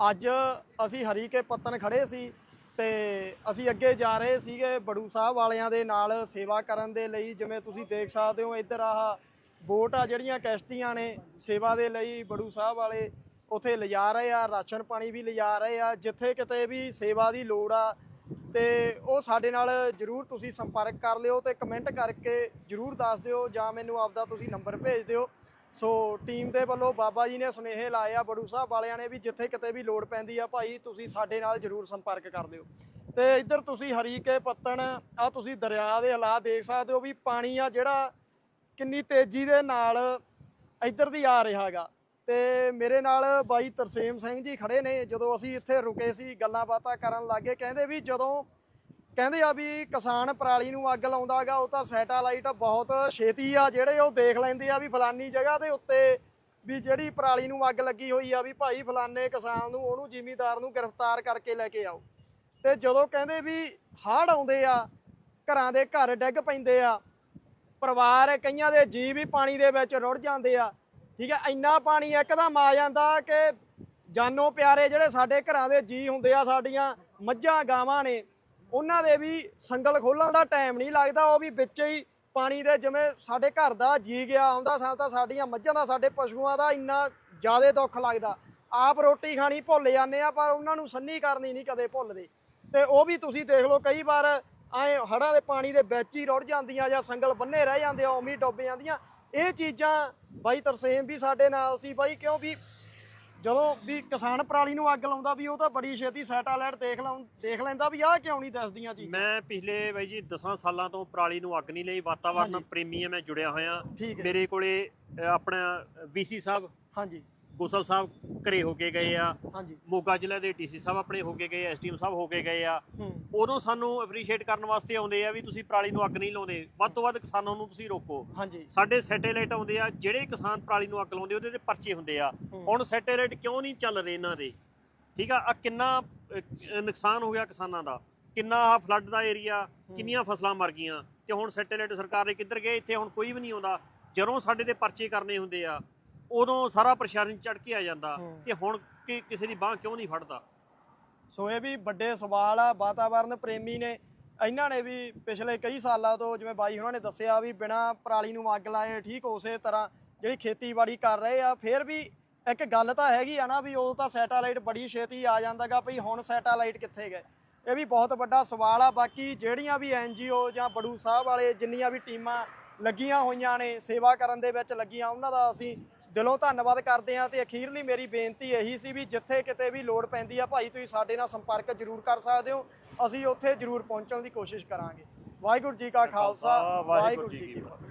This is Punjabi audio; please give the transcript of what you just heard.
ਅੱਜ ਅਸੀਂ ਹਰੀਕੇ ਪੱਤਨ ਖੜੇ ਸੀ ਤੇ ਅਸੀਂ ਅੱਗੇ ਜਾ ਰਹੇ ਸੀਗੇ ਬੜੂ ਸਾਹਿਬ ਵਾਲਿਆਂ ਦੇ ਨਾਲ ਸੇਵਾ ਕਰਨ ਦੇ ਲਈ, ਜਿਵੇਂ ਤੁਸੀਂ ਦੇਖ ਸਕਦੇ ਹੋ ਇੱਧਰ ਆਹ ਬੋਟ ਆ ਜਿਹੜੀਆਂ ਕਿਸ਼ਤੀਆਂ ਨੇ ਸੇਵਾ ਦੇ ਲਈ ਬੜੂ ਸਾਹਿਬ ਵਾਲੇ, ਉਥੇ ਲਿਜਾ ਰਹੇ ਆ, ਰਾਸ਼ਨ ਪਾਣੀ ਵੀ ਲਿਜਾ ਰਹੇ ਆ, ਜਿੱਥੇ ਕਿਤੇ ਵੀ ਸੇਵਾ ਦੀ ਲੋੜ ਆ, ਤੇ ਉਹ ਸਾਡੇ ਨਾਲ ਜਰੂਰ ਤੁਸੀਂ ਸੰਪਰਕ ਕਰ ਲਿਓ ਤੇ ਕਮੈਂਟ ਕਰਕੇ ਜਰੂਰ ਦੱਸ ਦਿਓ ਜਾਂ ਮੈਨੂੰ ਆਪਦਾ ਤੁਸੀਂ ਨੰਬਰ ਭੇਜ ਦਿਓ। ਸੋ ਟੀਮ ਦੇ ਵੱਲੋਂ ਬਾਬਾ ਜੀ ਨੇ ਸੁਨੇਹੇ ਲਾਏ ਆ, ਬੜੂ ਸਾਹਿਬ ਵਾਲਿਆਂ ਨੇ ਵੀ ਜਿੱਥੇ ਕਿਤੇ ਵੀ ਲੋੜ ਪੈਂਦੀ ਆ ਭਾਈ, ਤੁਸੀਂ ਸਾਡੇ ਨਾਲ ਜਰੂਰ ਸੰਪਰਕ ਕਰ ਲਿਓ। ਤੇ ਇੱਧਰ ਤੁਸੀਂ ਹਰੀਕੇ ਪੱਤਣ, ਆ ਤੁਸੀਂ ਦਰਿਆ ਦੇ ਹਾਲਾਤ ਦੇਖ ਸਕਦੇ ਹੋ ਵੀ ਪਾਣੀ ਆ ਜਿਹੜਾ ਕਿੰਨੀ ਤੇਜ਼ੀ ਦੇ ਨਾਲ ਇੱਧਰ ਦੀ ਆ ਰਿਹਾ ਹੈਗਾ। ਤੇ ਮੇਰੇ ਨਾਲ ਬਾਈ ਤਰਸੇਮ ਸਿੰਘ ਜੀ ਖੜੇ ਨੇ, ਜਦੋਂ ਅਸੀਂ ਇੱਥੇ ਰੁਕੇ ਸੀ, ਗੱਲਾਂ ਬਾਤਾਂ ਕਰਨ ਲੱਗੇ, ਕਹਿੰਦੇ ਵੀ ਜਦੋਂ ਕਹਿੰਦੇ ਆ ਵੀ ਕਿਸਾਨ ਪਰਾਲੀ ਨੂੰ ਅੱਗ ਲਾਉਂਦਾਗਾ, ਉਹ ਤਾਂ ਸੈਟੇਲਾਈਟ ਬਹੁਤ ਛੇਤੀ ਆ, ਜਿਹੜੇ ਉਹ ਦੇਖ ਲੈਂਦੇ ਆ ਵੀ ਫਲਾਨੀ ਜਗ੍ਹਾ ਦੇ ਉੱਤੇ ਵੀ ਜਿਹੜੀ ਪਰਾਲੀ ਨੂੰ ਅੱਗ ਲੱਗੀ ਹੋਈ ਆ ਵੀ ਭਾਈ ਫਲਾਨੇ ਕਿਸਾਨ ਨੂੰ, ਉਹਨੂੰ ਜ਼ਿਮੀਦਾਰ ਨੂੰ ਗ੍ਰਿਫਤਾਰ ਕਰਕੇ ਲੈ ਕੇ ਆਓ। ਤੇ ਜਦੋਂ ਕਹਿੰਦੇ ਵੀ ਹੜ੍ਹ ਆਉਂਦੇ ਆ, ਘਰਾਂ ਦੇ ਘਰ ਡਿੱਗ ਪੈਂਦੇ ਆ, ਪਰਿਵਾਰ ਕਈਆਂ ਦੇ ਜੀ ਵੀ ਪਾਣੀ ਦੇ ਵਿੱਚ ਰੁੜ ਜਾਂਦੇ ਆ, ਠੀਕ ਹੈ ਇੰਨਾ ਪਾਣੀ ਇੱਕਦਮ ਆ ਜਾਂਦਾ ਕਿ ਜਾਨੋ ਪਿਆਰੇ ਜਿਹੜੇ ਸਾਡੇ ਘਰਾਂ ਦੇ ਜੀ ਹੁੰਦੇ ਆ, ਸਾਡੀਆਂ ਮੱਝਾਂ ਗਾਵਾਂ ਨੇ ਉਹਨਾਂ ਦੇ ਵੀ ਸੰਗਲ ਖੋਲਣ ਦਾ ਟਾਈਮ ਨਹੀਂ ਲੱਗਦਾ, ਉਹ ਵੀ ਵਿੱਚ ਹੀ ਪਾਣੀ ਦੇ ਜਿਵੇਂ ਸਾਡੇ ਘਰ ਦਾ ਜੀ ਗਿਆ, ਆਉਂਦਾ ਸਾਂ ਤਾਂ ਸਾਡੀਆਂ ਮੱਝਾਂ ਦਾ, ਸਾਡੇ ਪਸ਼ੂਆਂ ਦਾ ਇੰਨਾ ਜ਼ਿਆਦਾ ਦੁੱਖ ਲੱਗਦਾ। ਆਪ ਰੋਟੀ ਖਾਣੀ ਭੁੱਲ ਜਾਂਦੇ ਆ, ਪਰ ਉਹਨਾਂ ਨੂੰ ਸੰਨੀ ਕਰਨੀ ਨਹੀਂ ਕਦੇ ਭੁੱਲਦੇ। ਤੇ ਉਹ ਵੀ ਤੁਸੀਂ ਦੇਖ ਲਓ, ਕਈ ਵਾਰ ਐ ਹੜਾਂ ਦੇ ਪਾਣੀ ਦੇ ਵਿੱਚ ਹੀ ਰੁੜ ਜਾਂਦੀਆਂ ਜਾਂ ਸੰਗਲ ਬੰਨੇ ਰਹਿ ਜਾਂਦੇ ਆ, ਉਵੇਂ ਡੁੱਬ ਜਾਂਦੀਆਂ। ਇਹ ਚੀਜ਼ਾਂ ਬਾਈ ਤਰਸੇਮ ਵੀ ਸਾਡੇ ਨਾਲ ਸੀ, ਬਾਈ ਕਿਉਂ ਵੀ ਜਦੋਂ ਵੀ ਕਿਸਾਨ ਪਰਾਲੀ ਨੂੰ ਅੱਗ ਲਾਉਂਦਾ ਵੀ ਉਹ ਤਾਂ ਬੜੀ ਛੇਤੀ ਸੈਟੇਲਾਈਟ ਦੇਖ ਲਾਉਂ ਦੇਖ ਲੈਂਦਾ ਵੀ ਆਹ ਕਿਉਂ ਨਹੀਂ ਦੱਸਦੀਆਂ ਚੀਜ਼ਾਂ। ਮੈਂ ਪਿਛਲੇ ਬਾਈ ਜੀ 10 ਸਾਲਾਂ ਤੋਂ ਪਰਾਲੀ ਨੂੰ ਅੱਗ ਨਹੀਂ ਲਈ ਵਾਤਾਵਰਨ ਹਾਂਜੀ। ਪ੍ਰੇਮੀ ਆ ਮੈਂ ਜੁੜਿਆ ਹੋਇਆ। ਮੇਰੇ ਕੋਲੇ ਆਪਣਾ ਵੀਸੀ ਸਾਹਿਬ ਹਾਂਜੀ। ਗੋਸਲ ਸਾਹਿਬ ਘਰੇ ਹੋ ਕੇ ਗਏ ਆ। ਹਾਂਜੀ। ਮੋਗਾ ਜ਼ਿਲ੍ਹੇ ਦੇ ਡੀਸੀ ਸਾਹਿਬ ਆਪਣੇ ਹੋ ਕੇ ਗਏ ਐਸਟੀਐਮ ਸਾਹਿਬ ਹੋ ਕੇ ਗਏ ਆ। ਉਦੋਂ ਸਾਨੂੰ ਐਪਰੀਸ਼ੀਏਟ ਕਰਨ ਵਾਸਤੇ ਆਉਂਦੇ ਆ ਵੀ ਤੁਸੀਂ ਪਰਾਲੀ ਨੂੰ ਅੱਗ ਨਹੀਂ ਲਾਉਂਦੇ। ਵੱਧ ਤੋਂ ਵੱਧ ਕਿਸਾਨਾਂ ਨੂੰ ਤੁਸੀਂ ਰੋਕੋ। ਹਾਂਜੀ। ਸਾਡੇ ਸੈਟੇਲਾਈਟ ਆਉਂਦੇ ਆ ਜਿਹੜੇ ਕਿਸਾਨ ਪਰਾਲੀ ਨੂੰ ਅੱਗ ਲਾਉਂਦੇ ਉਹਦੇ ਤੇ ਪਰਚੇ ਹੁੰਦੇ ਆ। ਹੁਣ ਸੈਟੇਲਾਈਟ ਕਿਉਂ ਨਹੀਂ ਚੱਲ ਰਹੇ ਇਹਨਾਂ ਦੇ? ਠੀਕ ਆ ਆ ਕਿੰਨਾ ਨੁਕਸਾਨ ਹੋ ਗਿਆ ਕਿਸਾਨਾਂ ਦਾ? ਕਿੰਨਾ ਆ ਫਲੱਡ ਦਾ ਏਰੀਆ ਕਿੰਨੀਆਂ ਫਸਲਾਂ ਮਰ ਗਈਆਂ? ਤੇ ਹੁਣ ਸੈਟੇਲਾਈਟ ਸਰਕਾਰ ਨੇ ਕਿੱਧਰ ਗਏ? ਇੱਥੇ ਹੁਣ ਕੋਈ ਵੀ ਨਹੀਂ ਆਉਂਦਾ। ਜਦੋਂ ਸਾਡੇ ਤੇ ਪਰਚੇ ਕਰਨੇ ਹੁੰਦੇ ਆ ਉਦੋਂ ਸਾਰਾ ਪ੍ਰਸ਼ਾਸਨ ਚੜ ਕੇ ਆ ਜਾਂਦਾ। ਤੇ ਹੁਣ ਕਿ ਕਿਸੇ ਦੀ ਬਾਹ ਕਿਉਂ ਨਹੀਂ ਫੜਦਾ ਸੋ ਇਹ ਵੀ ਵੱਡੇ ਸਵਾਲ ਆ ਵਾਤਾਵਰਨ ਪ੍ਰੇਮੀ ਨੇ ਇਹਨਾਂ ਨੇ ਵੀ ਪਿਛਲੇ ਕਈ ਸਾਲਾਂ ਤੋਂ ਜਿਵੇਂ ਬਾਈ ਉਹਨਾਂ ਨੇ ਦੱਸਿਆ ਵੀ ਬਿਨਾ ਪਰਾਲੀ ਨੂੰ ਅੱਗ ਲਾਏ ਠੀਕ ਉਸੇ ਤਰ੍ਹਾਂ ਜਿਹੜੀ ਖੇਤੀਬਾੜੀ ਕਰ ਰਹੇ ਆ ਫਿਰ ਵੀ ਇੱਕ ਗੱਲ ਤਾਂ ਹੈਗੀ ਆ ਨਾ ਵੀ ਉਹ ਤਾਂ ਸੈਟੇਲਾਈਟ ਬੜੀ ਛੇਤੀ ਆ ਜਾਂਦਾਗਾ ਭਈ ਹੁਣ ਸੈਟੇਲਾਈਟ ਕਿੱਥੇ ਗਏ ਇਹ ਵੀ ਬਹੁਤ ਵੱਡਾ ਸਵਾਲ ਆ ਬਾਕੀ ਜਿਹੜੀਆਂ ਵੀ ਐਨਜੀਓ ਜਾਂ ਬੜੂ ਸਾਹਿਬ ਵਾਲੇ ਜਿੰਨੀਆਂ ਵੀ ਟੀਮਾਂ ਲੱਗੀਆਂ ਹੋਈਆਂ ਨੇ ਸੇਵਾ ਕਰਨ ਦੇ ਵਿੱਚ ਲੱਗੀਆਂ ਉਹਨਾਂ ਦਾ ਅਸੀਂ ਦਿਲੋਂ ਧੰਨਵਾਦ ਕਰਦੇ ਹਾਂ ਤੇ ਅਖੀਰਲੀ ਮੇਰੀ ਬੇਨਤੀ ਇਹੀ ਸੀ ਵੀ ਜਿੱਥੇ ਕਿਤੇ ਵੀ ਲੋੜ ਪੈਂਦੀ ਆ ਭਾਈ ਤੁਸੀਂ ਸਾਡੇ ਨਾਲ ਸੰਪਰਕ ਜ਼ਰੂਰ ਕਰ ਸਕਦੇ ਹੋ। ਅਸੀਂ ਉੱਥੇ ਜ਼ਰੂਰ ਪਹੁੰਚਣ ਦੀ ਕੋਸ਼ਿਸ਼ ਕਰਾਂਗੇ। ਵਾਹਿਗੁਰੂ ਜੀ ਕਾ ਖਾਲਸਾ ਵਾਹਿਗੁਰੂ ਜੀ ਕੀ ਫਤਿਹ।